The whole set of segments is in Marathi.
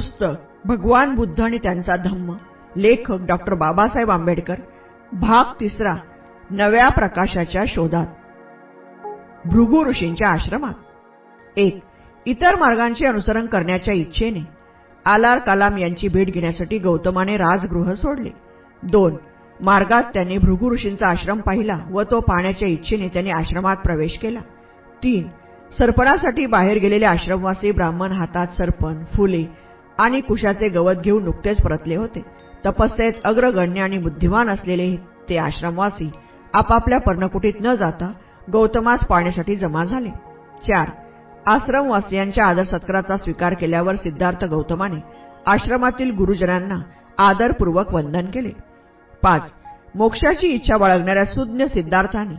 पुस्तक भगवान बुद्ध आणि त्यांचा धम्म. लेखक डॉक्टर बाबासाहेब आंबेडकर. भाग तिसरा नव्या प्रकाशाच्या शोधात. भृगु ऋषींच्या आश्रमात. एक इतर मार्गांचे अनुसरण करण्याच्या इच्छेने आलार कलाम यांची भेट घेण्यासाठी गौतमाने राजगृह सोडले. दोन मार्गात त्यांनी भृगु ऋषींचा आश्रम पाहिला व तो पाहण्याच्या इच्छेने त्यांनी आश्रमात प्रवेश केला. तीन सरपणासाठी बाहेर गेलेले आश्रमवासी ब्राह्मण हातात सरपण फुले आणि कुशाचे गवत घेऊन नुकतेच परतले होते. तपस्येत अग्रगण्य आणि बुद्धिमान असलेले ते आश्रमवासी आपापल्या पर्णकुटीत न जाता गौतमास पाहण्यासाठी जमा झाले. चार. आश्रमवासियांच्या आदर सत्काराचा स्वीकार केल्यावर सिद्धार्थ गौतमाने आश्रमातील गुरुजनांना आदरपूर्वक वंदन केले. पाच. मोक्षाची इच्छा बाळगणाऱ्या सुज्ञ सिद्धार्थाने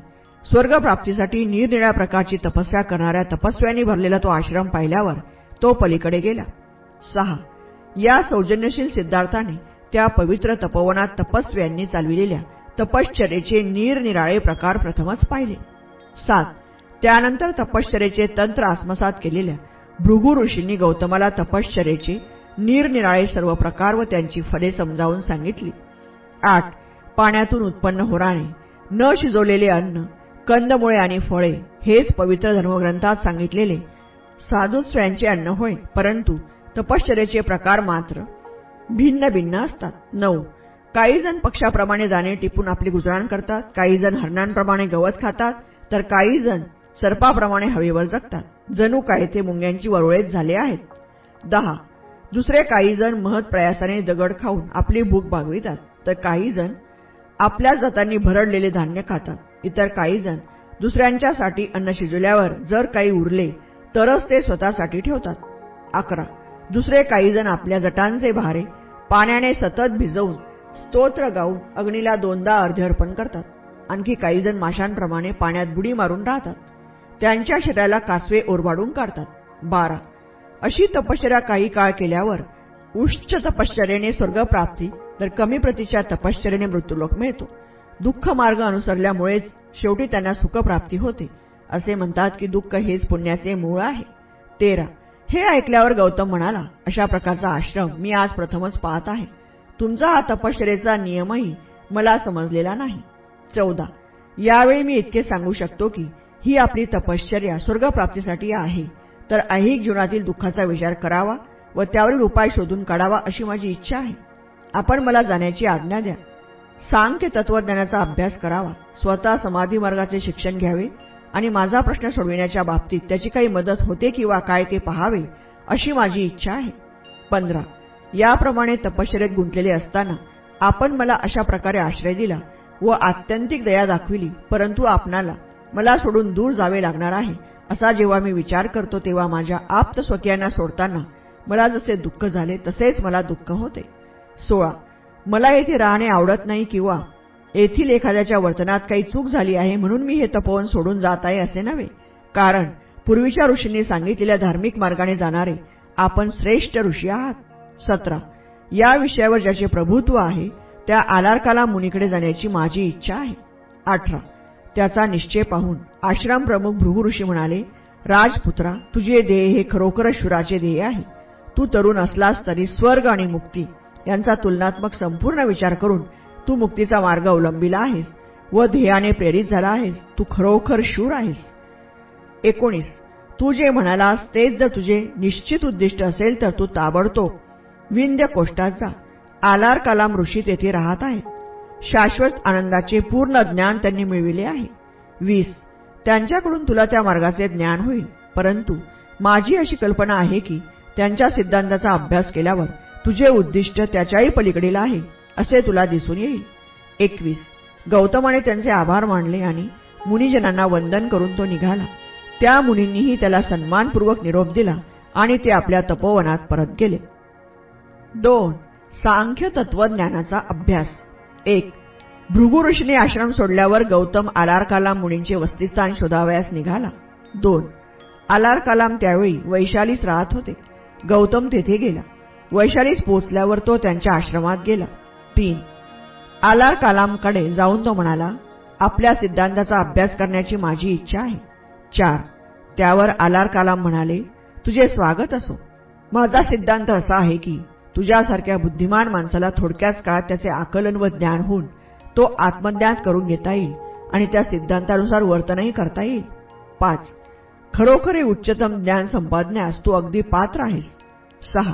स्वर्गप्राप्तीसाठी निरनिळ्या प्रकारची तपस्या करणाऱ्या तपस्व्यांनी भरलेला तो आश्रम पाहिल्यावर तो पलीकडे गेला. सहा. या सौजन्यशील सिद्धार्थाने त्या पवित्र तपोवनात तपस्व्यांनी चालविलेल्या तपश्चरेचे निरनिराळे प्रकार प्रथमच पाहिले. सात. त्यानंतर तपश्चरेचे तंत्र आत्मसात केलेल्या भृगु ऋषींनी गौतमाला तपश्चरेचे निरनिराळे सर्व प्रकार व त्यांची फले समजावून सांगितली. आठ. पाण्यातून उत्पन्न होणारे न शिजवलेले अन्न कंदमुळे आणि फळे हेच पवित्र धर्मग्रंथात सांगितलेले साधुस्वयांचे अन्न होय परंतु तपश्चर्याचे प्रकार मात्र भिन्न भिन्न असतात. नऊ. काही जण पक्षाप्रमाणे दाणे टिपून आपली गुजराण करतात. काही जण हरणांप्रमाणे गवत खातात. तर काही जण सर्पाप्रमाणे हवेवर जगतात. जणू काय ते मुंग्यांची वरोळेत झाले आहेत? दहा. दुसरे काही जण महत प्रयासाने दगड खाऊन आपली भूक भागवितात. तर काही जण आपल्या जातांनी भरडलेले धान्य खातात. इतर काही जण दुसऱ्यांच्यासाठी अन्न शिजवल्यावर जर काही उरले तरच ते स्वतःसाठी ठेवतात. अकरा. दुसरे काही जण आपल्या जटांचे भारे पाण्याने सतत भिजवून स्तोत्र गाऊन अग्नीला दोनदा अर्धे अर्पण करतात. आणखी काही जण माशांप्रमाणे पाण्यात बुडी मारून राहतात. त्यांच्या शरीराला कासवे ओरबाडून काढतात. बारा. अशी तपश्चर्या काही काळ केल्यावर उच्च तपश्चर्याने स्वर्गप्राप्ती तर कमी प्रतीच्या तपश्चर्याने मृत्यूलोक मिळतो. दुःख मार्ग अनुसरल्यामुळेच शेवटी त्यांना सुखप्राप्ती होते असे म्हणतात की दुःख हेच पुण्याचे मूळ आहे. तेरा. हे ऐकल्यावर गौतम म्हणाला अशा प्रकारचा आश्रम मी आज प्रथमच पाहत आहे. तुमचा हा तपश्चरेचा नियमही मला समजलेला नाही. चौदा. यावेळी मी इतके सांगू शकतो की ही आपली तपश्चर्या स्वर्गप्राप्तीसाठी आहे. तर ऐहिक जीवनातील दुःखाचा विचार करावा व त्यावरील उपाय शोधून काढावा अशी माझी इच्छा आहे. आपण मला जाण्याची आज्ञा द्या. सांख्य तत्वज्ञानाचा अभ्यास करावा. स्वतः समाधी मार्गाचे शिक्षण घ्यावे. आणि माझा प्रश्न सोडविण्याच्या बाबतीत त्याची काही मदत होते किंवा काय ते पहावे अशी माझी इच्छा आहे. पंधरा. याप्रमाणे तपश्चर्यात गुंतलेले असताना आपण मला अशा प्रकारे आश्रय दिला व आत्यंतिक दया दाखविली परंतु आपणाला मला सोडून दूर जावे लागणार आहे असा जेव्हा मी विचार करतो तेव्हा माझ्या आप्त स्वकीयांना सोडताना मला जसे दुःख झाले तसेच मला दुःख होते. सोळा. मला येथे राहणे आवडत नाही किंवा येथील एखाद्याच्या वर्तनात काही चूक झाली आहे म्हणून मी हे तपोवन सोडून जात आहे असे नव्हे. कारण पूर्वीच्या ऋषींनी सांगितलेल्या धार्मिक मार्गाने जाणारे आपण श्रेष्ठ ऋषी आहात. सतरा. या विषयावर ज्याचे प्रभुत्व आहे त्या आलारकाला मुनीकडे जाण्याची माझी इच्छा आहे. अठरा. त्याचा निश्चय पाहून आश्रम प्रमुख भृगु ऋषी म्हणाले राजपुत्रा तुझे ध्येय हे खरोखरच शुराचे ध्येय आहे. तू तरुण असलास तरी स्वर्ग आणि मुक्ती यांचा तुलनात्मक संपूर्ण विचार करून तू मुक्तीचा मार्ग अवलंबिला आहेस व ध्येयाने प्रेरित झाला आहेस. तू खरोखर शूर आहेस. एकोणीस. तू जे म्हणालास तेच जर तुझे निश्चित उद्दिष्ट असेल तर तू ताबडतोब विंध्य कोष्टात जा आलार कलाम ऋषी तेथे राहत आहेत शाश्वत आनंदाचे पूर्ण ज्ञान त्यांनी मिळविले आहे. वीस. त्यांच्याकडून तुला त्या मार्गाचे ज्ञान होईल. परंतु माझी अशी कल्पना आहे की त्यांच्या सिद्धांताचा अभ्यास केल्यावर तुझे उद्दिष्ट त्याच्याही पलीकडील आहे. असे तुला दिसून येईल. एकवीस. गौतमाने त्यांचे आभार मानले आणि मुनिजनांना वंदन करून तो निघाला. त्या मुनींनीही त्याला सन्मानपूर्वक निरोप दिला आणि ते आपल्या तपोवनात परत गेले. दोन. सांख्य तत्वज्ञानाचा अभ्यास. एक. भृगु ऋषीने आश्रम सोडल्यावर गौतम आलारकालाम मुनींचे वस्तिस्थान शोधावयास निघाला. दोन. आलारकालाम त्यावेळी वैशालीस राहत होते. गौतम तेथे गेला. वैशालीस पोचल्यावर तो त्यांच्या आश्रमात गेला. तीन आलार कलामकडे जाऊन तो म्हणाला आपल्या सिद्धांताचा अभ्यास करण्याची माझी इच्छा आहे. चार. त्यावर आलार कलाम म्हणाले तुझे स्वागत असो. माझा सिद्धांत असा आहे की तुझ्यासारख्या बुद्धिमान माणसाला थोडक्याच काळात त्याचे आकलन व ज्ञान होऊन तो आत्मज्ञान करून घेता येईल आणि त्या सिद्धांतानुसार वर्तनही करता येईल. पाच. खरोखर उच्चतम ज्ञान संपादण्यास तू अगदी पात्र आहेस. सहा.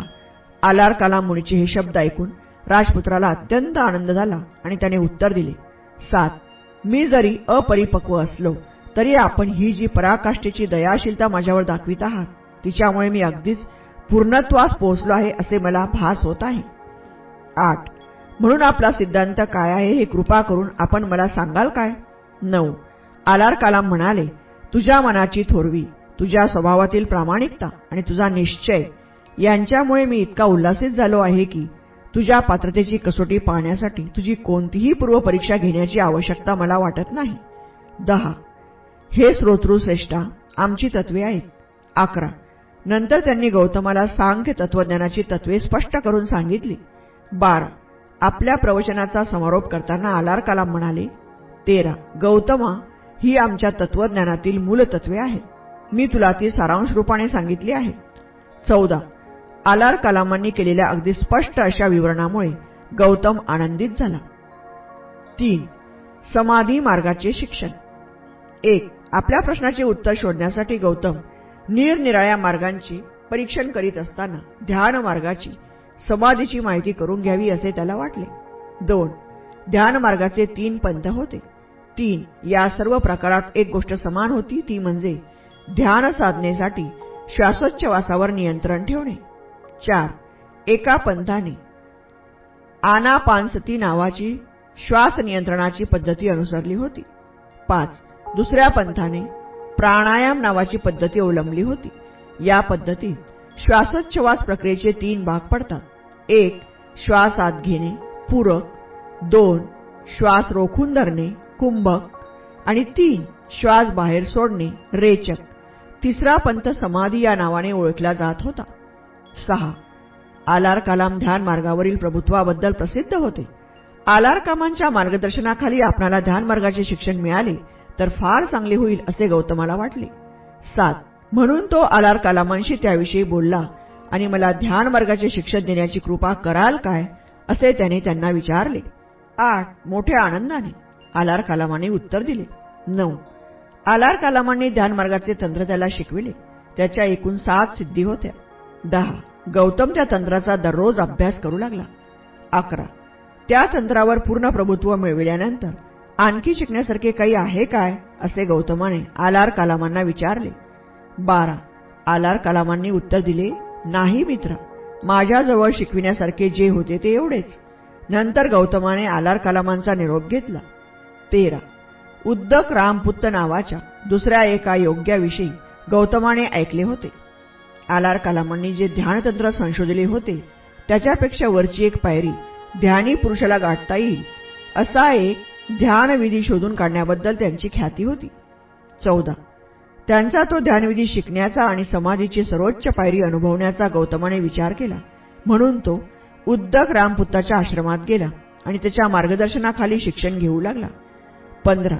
आलार कलाम मुळीचे हे शब्द ऐकून राजपुत्राला अत्यंत आनंद झाला आणि त्याने उत्तर दिले सात मी जरी अपरिपक्व असलो तरी आपण ही जी पराकाष्ठेची दयाशीलता माझ्यावर दाखवित आहात तिच्यामुळे मी अगदीच पूर्णत्वास पोहोचलो आहे असे मला भास होत आहे. आठ म्हणून आपला सिद्धांत काय आहे हे कृपा करून आपण मला सांगाल काय? नऊ आलार कालाम म्हणाले तुझ्या मनाची थोरवी तुझ्या स्वभावातील प्रामाणिकता आणि तुझा निश्चय यांच्यामुळे मी इतका उल्हासित झालो आहे की तुझ्या पात्रतेची कसोटी पाहण्यासाठी तुझी कोणतीही पूर्वपरीक्षा घेण्याची आवश्यकता मला वाटत नाही. दहा. हे श्रोतृश्रेष्ठा आमची तत्वे आहेत. अकरा. नंतर त्यांनी गौतमाला सांख्य तत्वज्ञानाची तत्वे स्पष्ट करून सांगितली. बारा. आपल्या प्रवचनाचा समारोप करताना आलार कलाम म्हणाले तेरा. गौतमा ही आमच्या तत्वज्ञानातील मूलतत्वे आहेत. मी तुला ती सारांश रूपाने सांगितली आहे. चौदा. आलार कलामांनी केलेल्या अगदी स्पष्ट अशा विवरणामुळे गौतम आनंदित झाला. तीन समाधी मार्गाचे शिक्षण. एक आपल्या प्रश्नाचे उत्तर शोधण्यासाठी गौतम निरनिराळ्या मार्गांची परीक्षण करीत असताना ध्यान मार्गाची समाधीची माहिती करून घ्यावी असे त्याला वाटले. दोन ध्यान मार्गाचे तीन पंथ होते. तीन या सर्व प्रकारात एक गोष्ट समान होती ती म्हणजे ध्यान साधनेसाठी श्वासोच्छवासावर नियंत्रण ठेवणे. चार. एका पंथाने आनापानसती नावाची श्वास नियंत्रणाची पद्धती अनुसरली होती. पाच. दुसऱ्या पंथाने प्राणायाम नावाची पद्धती अवलंबली होती. या पद्धतीत श्वासोच्छवास प्रक्रियेचे तीन भाग पडतात. एक. श्वास आत घेणे पूरक. दोन. श्वास रोखून धरणे कुंभक. आणि तीन. श्वास बाहेर सोडणे रेचक. तिसरा पंथ समाधी या नावाने ओळखला जात होता. सहा. आलार कलाम ध्यान मार्गावरील प्रभुत्वाबद्दल प्रसिद्ध होते. आलार कामांच्या मार्गदर्शनाखाली आपणाला ध्यान मार्गाचे शिक्षण मिळाले तर फार चांगले होईल असे गौतमाला वाटले. सात. म्हणून तो आलार कालामांशी त्याविषयी बोलला आणि मला ध्यान मार्गाचे शिक्षण देण्याची कृपा कराल काय? असे त्याने त्यांना विचारले. आठ. मोठ्या आनंदाने. आलार कालामाने उत्तर दिले. नऊ. आलार कालामांनी ध्यान मार्गाचे तंत्र त्याला शिकविले. त्याच्या एकूण सात सिद्धी होत्या. दहा. गौतम त्या तंत्राचा दररोज अभ्यास करू लागला. अकरा. त्या तंत्रावर पूर्ण प्रभुत्व मिळविल्यानंतर आणखी शिकण्यासारखे काही आहे काय? असे गौतमाने आलार कालामांना विचारले. बारा. आलार कालामांनी उत्तर दिले नाही मित्र माझ्याजवळ शिकविण्यासारखे जे होते ते एवढेच. नंतर गौतमाने आलार कालामांचा निरोप घेतला. तेरा. उद्दक रामपुत्त नावाच्या दुसऱ्या एका योग्याविषयी गौतमाने ऐकले होते. आलार कलामांनी जे ध्यानतंत्र संशोधले होते त्याच्यापेक्षा वरची एक पायरी ध्यानी पुरुषाला गाठता येईल असा एक ध्यानविधी शोधून काढण्याबद्दल त्यांची ख्याती होती. चौदा. त्यांचा तो ध्यानविधी शिकण्याचा आणि समाधीची सर्वोच्च पायरी अनुभवण्याचा गौतमाने विचार केला. म्हणून तो उद्दक रामपुत्ताच्या आश्रमात गेला आणि त्याच्या मार्गदर्शनाखाली शिक्षण घेऊ लागला. पंधरा.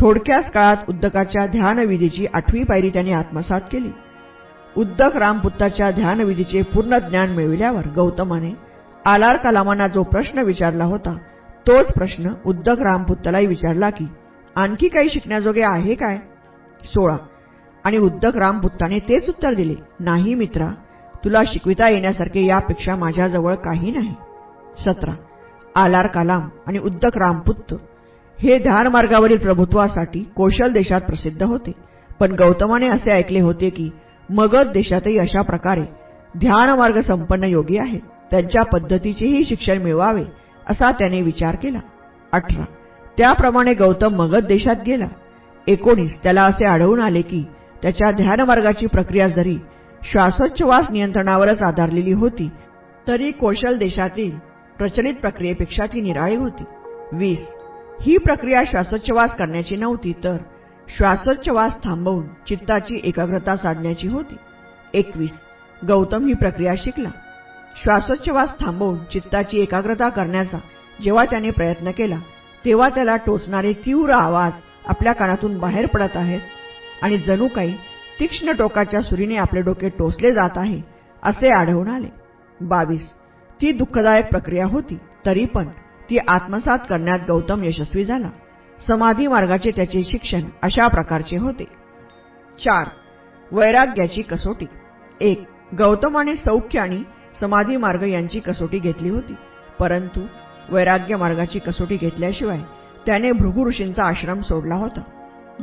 थोडक्याच काळात उद्दकाच्या ध्यानविधीची आठवी पायरी त्यांनी आत्मसात केली. उद्दक रामपुत्ताच्या ध्यानविधीचे पूर्ण ज्ञान मिळविल्यावर गौतमाने आलार कलामांना जो प्रश्न विचारला होता तोच प्रश्न उद्दक रामपुत्तालाही विचारला की आणखी काही शिकण्याजोगे आहे काय? सोळा. आणि उद्दक रामपुत्ताने तेच उत्तर दिले नाही मित्रा तुला शिकविता येण्यासारखे यापेक्षा माझ्याजवळ काही नाही. सतरा. आलार कलाम आणि उद्दक रामपुत्त हे ध्यानमार्गावरील प्रभुत्वासाठी कौशल देशात प्रसिद्ध होते. पण गौतमाने असे ऐकले होते की मगध देशातही अशा प्रकारे ध्यानमार्ग संपन्न योगी आहेत त्यांच्या पद्धतीचेही शिक्षण मिळवावे असा त्याने विचार केला. अठरा. त्याप्रमाणे गौतम मगध देशात गेला. एकोणीस. त्याला असे आढळून आले की त्याच्या ध्यानमार्गाची प्रक्रिया जरी श्वासोच्छवास नियंत्रणावरच आधारलेली होती तरी कौशल देशातील प्रचलित प्रक्रियेपेक्षा ती निराळी होती. वीस. ही प्रक्रिया श्वासोच्छवास करण्याची नव्हती तर श्वासोच्छवास थांबवून चित्ताची एकाग्रता साधण्याची होती. एकवीस. गौतम ही प्रक्रिया शिकला. श्वासोच्छवास थांबवून चित्ताची एकाग्रता करण्याचा जेव्हा त्याने प्रयत्न केला तेव्हा त्याला टोचणारे तीव्र आवाज आपल्या कानातून बाहेर पडत आहेत आणि जणू काही तीक्ष्ण टोकाच्या सुरीने आपले डोके टोचले जात आहे असे आढळून आले. बावीस. ती दुःखदायक प्रक्रिया होती तरी पण ती आत्मसात करण्यात गौतम यशस्वी झाला. समाधी मार्गाचे त्याचे शिक्षण अशा प्रकारचे होते. चार वैराग्याची कसोटी. एक गौतमाने सौख्य आणि समाधी मार्ग यांची कसोटी घेतली होती. परंतु वैराग्य मार्गाची कसोटी घेतल्याशिवाय त्याने भृगु ऋषींचा आश्रम सोडला होता.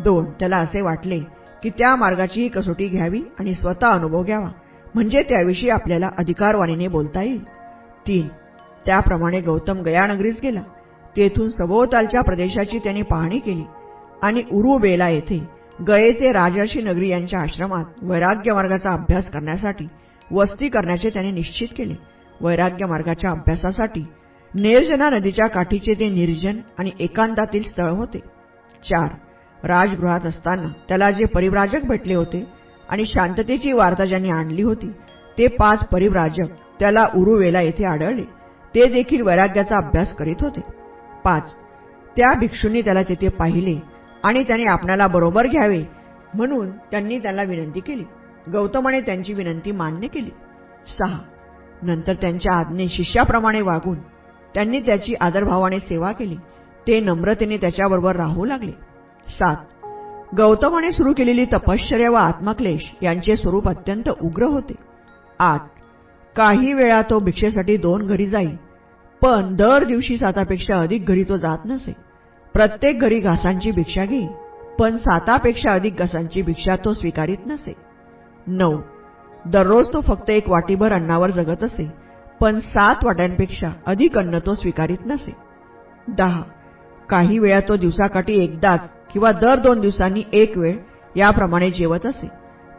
दोन त्याला असे वाटले की त्या मार्गाचीही कसोटी घ्यावी आणि स्वतः अनुभव घ्यावा म्हणजे त्याविषयी आपल्याला अधिकारवाणीने बोलता येईल. तीन त्याप्रमाणे गौतम गयानगरीस गेला. तेथून सभोवतालच्या प्रदेशाची त्यांनी पाहणी केली. आणि उरुबेला येथे गयेचे राजर्षी नगरी यांच्या आश्रमात वैराग्य मार्गाचा अभ्यास करण्यासाठी वस्ती करण्याचे त्याने निश्चित केले. वैराग्य मार्गाच्या अभ्यासासाठी निर्जना नदीच्या काठीचे ते निर्जन आणि एकांतातील स्थळ होते. चार राजगृहात असताना त्याला जे परिव्राजक भेटले होते आणि शांततेची वार्ता ज्यांनी आणली होती ते पाच परिव्राजक त्याला उरुवेला येथे आढळले. ते देखील वैराग्याचा अभ्यास करीत होते. पाच. त्या भिक्षूंनी त्याला तेथे पाहिले आणि त्याने आपणाला बरोबर घ्यावे म्हणून त्यांनी त्याला विनंती केली. गौतमाने त्यांची विनंती मान्य केली. सहा. नंतर त्यांच्या आज्ञे शिष्याप्रमाणे वागून त्यांनी त्याची आदरभावाने सेवा केली. ते नम्रतेने त्याच्याबरोबर राहू लागले. सात. गौतमाने सुरू केलेली तपश्चर्या व आत्मक्लेश यांचे स्वरूप अत्यंत उग्र होते. आठ. काही वेळा तो भिक्षेसाठी दोन घरी जाईल पण दर दिवशी सातापेक्षा अधिक घरी तो जात नसे. प्रत्येक घरी घासांची भिक्षा घेई पण सातापेक्षा अधिक घासांची भिक्षा तो स्वीकारित नसे. नऊ. दररोज तो फक्त एक वाटीभर अन्नावर जगत असे पण सात वाट्यांपेक्षा अधिक अन्न तो स्वीकारित नसे. दहा. काही वेळा तो दिवसाकाठी एकदाच किंवा दर दोन दिवसांनी एक वेळ याप्रमाणे जेवत असे.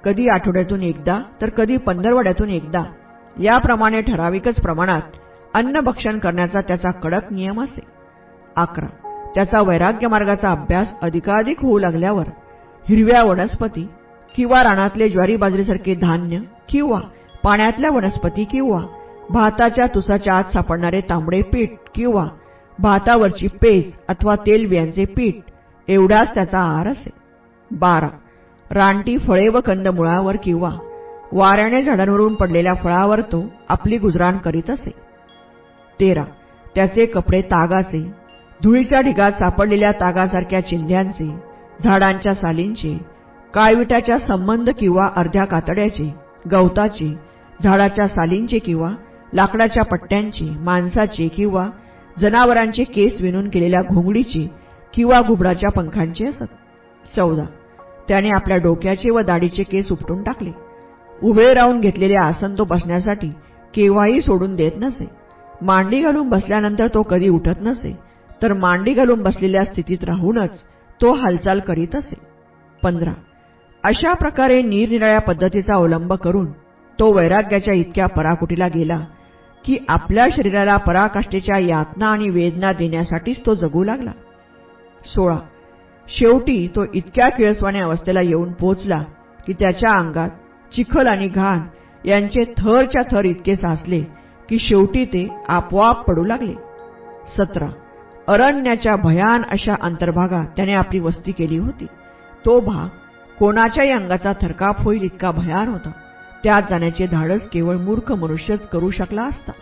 कधी आठवड्यातून एकदा तर कधी पंधरवड्यातून एकदा. याप्रमाणे ठराविकच प्रमाणात अन्नभक्षण करण्याचा त्याचा कडक नियम असे. अकरा. त्याचा वैराग्य मार्गाचा अभ्यास अधिकाधिक होऊ लागल्यावर हिरव्या वनस्पती किंवा रानातले ज्वारी बाजरीसारखे धान्य किंवा पाण्यातल्या वनस्पती किंवा भाताच्या तुसाच्या आत सापडणारे तांबडे पीठ किंवा भातावरची पेज अथवा तेलबियांचे पीठ एवढाच त्याचा आहार असे. बारा. रानटी फळे व कंदमुळावर किंवा वाऱ्याने झाडांवरून पडलेल्या फळावर तो आपली गुजराण करीत असे. तेरा. त्याचे कपडे तागाचे धुळीच्या ढिगात सापडलेल्या तागासारख्या चिंध्यांचे झाडांच्या सालींचे काळविटाच्या संबंध किंवा अर्ध्या कातड्याचे गवताचे झाडाच्या सालींचे किंवा लाकडाच्या पट्ट्यांचे माणसाचे किंवा जनावरांचे केस विणून केलेल्या घोंगडीचे किंवा घुबडाच्या पंखांचे असत. चौदा. त्याने आपल्या डोक्याचे व दाढीचे केस उपटून टाकले. उभे राहून घेतलेले आसन तो बसण्यासाठी केव्हाही सोडून देत नसे. मांडी घालून बसल्यानंतर तो कधी उठत नसे तर मांडी घालून बसलेल्या स्थितीत राहूनच तो हालचाल करीत असे. पंधरा. अशा प्रकारे निरनिराळ्या पद्धतीचा अवलंब करून तो वैराग्याच्या इतक्या पराकुटीला गेला की आपल्या शरीराला पराकाष्ठेच्या यातना आणि वेदना देण्यासाठीच तो जगू लागला. सोळा. शेवटी तो इतक्या किळसवाने अवस्थेला येऊन पोचला की त्याच्या अंगात चिखल आणि घाण यांचे थरच्या थर इतके साचले की शेवटी ते आपोआप पडू लागले. सतरा. अरण्याच्या भयान अशा अंतर्भागात त्याने आपली वस्ती केली होती. तो भाग कोणाच्याही अंगाचा थरकाप होईल इतका भयान होता. त्यात जाण्याचे धाडस केवळ मूर्ख मनुष्यच करू शकला असता.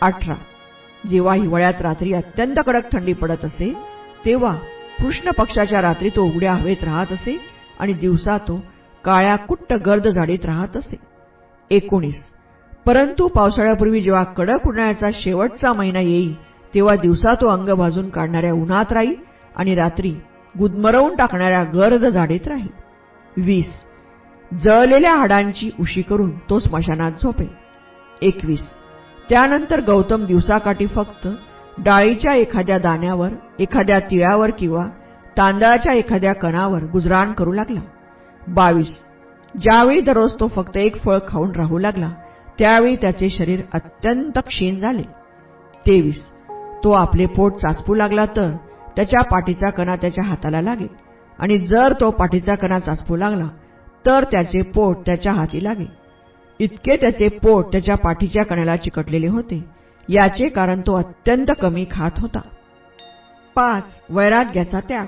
अठरा. जेव्हा हिवाळ्यात रात्री अत्यंत कडक थंडी पडत असे तेव्हा कृष्ण पक्षाच्या रात्री तो उघड्या हवेत राहत असे आणि दिवसा तो काळ्या कुट्ट गर्द झाडीत राहत असे. एकोणीस. परंतु पावसाळ्यापूर्वी जेव्हा कडक उन्हाळ्याचा शेवटचा महिना येईल तेव्हा दिवसा तो अंग भाजून काढणाऱ्या उन्हात राहील आणि रात्री गुदमरवून टाकणाऱ्या गर्द झाडीत राहील. वीस. जळलेल्या हाडांची उशी करून तो स्मशानात झोपे एकवीस. त्यानंतर गौतम दिवसाकाठी फक्त डाळीच्या एखाद्या दाण्यावर एखाद्या तिळावर किंवा तांदळाच्या एखाद्या कणावर गुजराण करू लागला. बावीस. ज्यावेळी दररोज तो फक्त एक फळ खाऊन राहू लागला त्यावेळी त्याचे शरीर अत्यंत क्षीण झाले. तेवीस. तो आपले पोट चाचपू लागला तर त्याच्या पाठीचा कणा त्याच्या हाताला लागेल. आणि जर तो पाठीचा कणा चाचपू लागला तर त्याचे पोट त्याच्या हाती लागे इतके त्याचे पोट त्याच्या पाठीच्या कण्याला चिकटलेले होते. याचे कारण तो अत्यंत कमी खात होता. पाच. वैराग्याचा त्याग.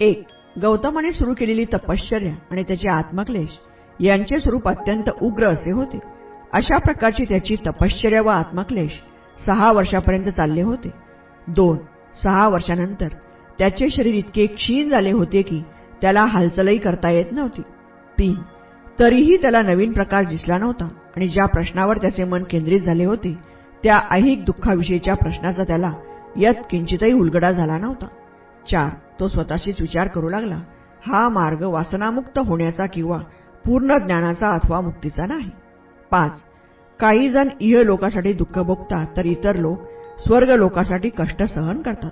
एक. गौतमाने सुरू केलेली तपश्चर्या आणि त्याचे आत्मक्लेश यांचे स्वरूप अत्यंत उग्र असे होते. अशा प्रकारची त्याची तपश्चर्या व आत्मक्लेश सहा वर्षापर्यंत चालले होते. दोन सहा वर्षानंतर त्याचे शरीर इतके क्षीण झाले होते की त्याला हालचालही करता येत नव्हती. तीन तरीही त्याला नवीन प्रकाश दिसला नव्हता आणि ज्या प्रश्नावर त्याचे मन केंद्रित झाले होते त्या ऐहिक दुःखाविषयीच्या प्रश्नाचा त्याला यत किंचितही उलगडा झाला नव्हता. चार तो स्वतःशीच विचार करू लागला. हा मार्ग वासनामुक्त होण्याचा किंवा पूर्ण ज्ञानाचा अथवा मुक्तीचा नाही. पाच. काही जण इह लोकासाठी दुःख भोगतात तर इतर लोक स्वर्ग लोकासाठी कष्ट सहन करतात.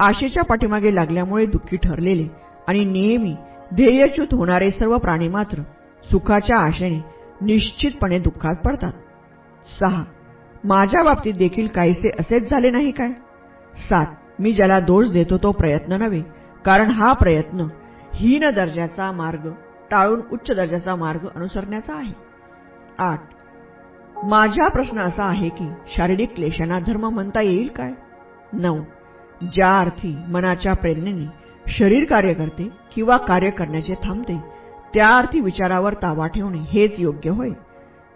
आशेच्या पाठीमागे लागल्यामुळे दुःखी ठरलेले आणि नेहमी ध्येयच्युत होणारे सर्व प्राणी मात्र सुखाच्या आशेने निश्चितपणे दुःखात पडतात. सहा. माझ्या बाबतीत देखील काहीसे असेच झाले नाही काय? सात. मी ज्याला दोष देतो तो प्रयत्न नव्हे कारण हा प्रयत्न हीन दर्जाचा मार्ग टाळून उच्च दर्जाचा मार्ग अनुसरण्याचा आहे. आठ. माझा प्रश्न असा आहे की शारीरिक क्लेशांना धर्म म्हणता येईल काय? नऊ. ज्या अर्थी मनाच्या प्रेरणेने शरीर कार्य करते किंवा कार्य करण्याचे थांबते त्या अर्थी विचारावर ताबा ठेवणे हेच योग्य होय.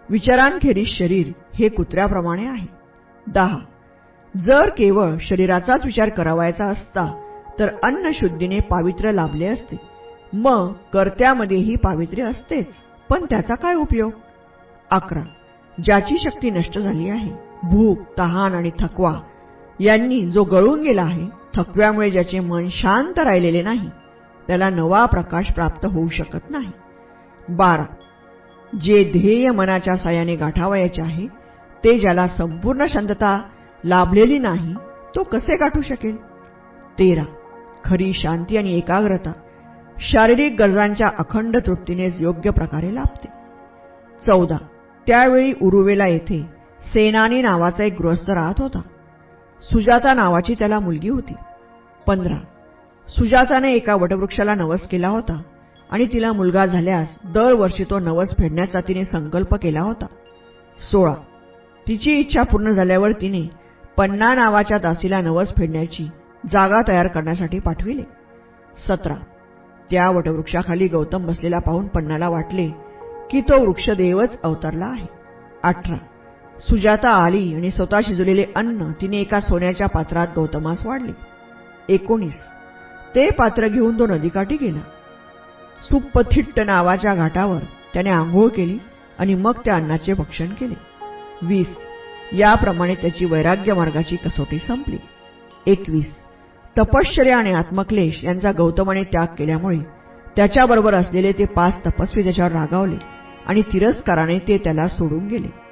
विचारांखेरीज शरीर हे कुत्र्याप्रमाणे आहे. दहा. जर केवळ शरीराचाच विचार करावायचा असता तर अन्नशुद्धीने पावित्र्य लाभले असते. मग कर्त्यामध्येही पावित्र्य असतेच पण त्याचा काय उपयोग? अकरा. ज्याची शक्ती नष्ट झाली आहे भूक तहान आणि थकवा यांनी जो गळून गेला आहे थकव्यामुळे ज्याचे मन शांत राहिलेले नाही त्याला नवा प्रकाश प्राप्त होऊ शकत नाही. बारा. जे ध्येय मनाच्या सायाने गाठावयाचे आहे ते ज्याला संपूर्ण शांतता लाभलेली नाही तो कसे गाठू शकेल? तेरा. खरी शांती आणि एकाग्रता शारीरिक गरजांच्या अखंड तृप्तीनेच योग्य प्रकारे लाभते. चौदा. त्यावेळी उरुवेला येथे सेनानी नावाचा एक गृहस्थ राहत होता. सुजाता नावाची त्याला मुलगी होती. पंधरा. सुजाताने एका वटवृक्षाला नवस केला होता आणि तिला मुलगा झाल्यास दरवर्षी तो नवस फेडण्याचा तिने संकल्प केला होता. सोळा. तिची इच्छा पूर्ण झाल्यावर तिने पन्ना नावाच्या दासीला नवस फेडण्याची जागा तयार करण्यासाठी पाठविले. सतरा. त्या वटवृक्षाखाली गौतम बसलेला पाहून पन्नाला वाटले की तो वृक्षदेवच अवतरला आहे. अठरा. सुजाता आली आणि स्वतः शिजवलेले अन्न तिने एका सोन्याच्या पात्रात गौतमास वाढले. एकोणीस. ते पात्र घेऊन तो नदीकाठी गेला. सुपथिट्ट नावाच्या घाटावर त्याने आंघोळ केली आणि मग त्या अन्नाचे भक्षण केले. वीस. याप्रमाणे त्याची वैराग्य मार्गाची कसोटी संपली. एकवीस. तपश्चर्या आणि आत्मक्लेश यांचा गौतमाने त्याग केल्यामुळे त्याच्याबरोबर असलेले ते पाच तपस्वी त्याच्यावर रागावले. आणि तिरस्काराने ते त्याला सोडून गेले.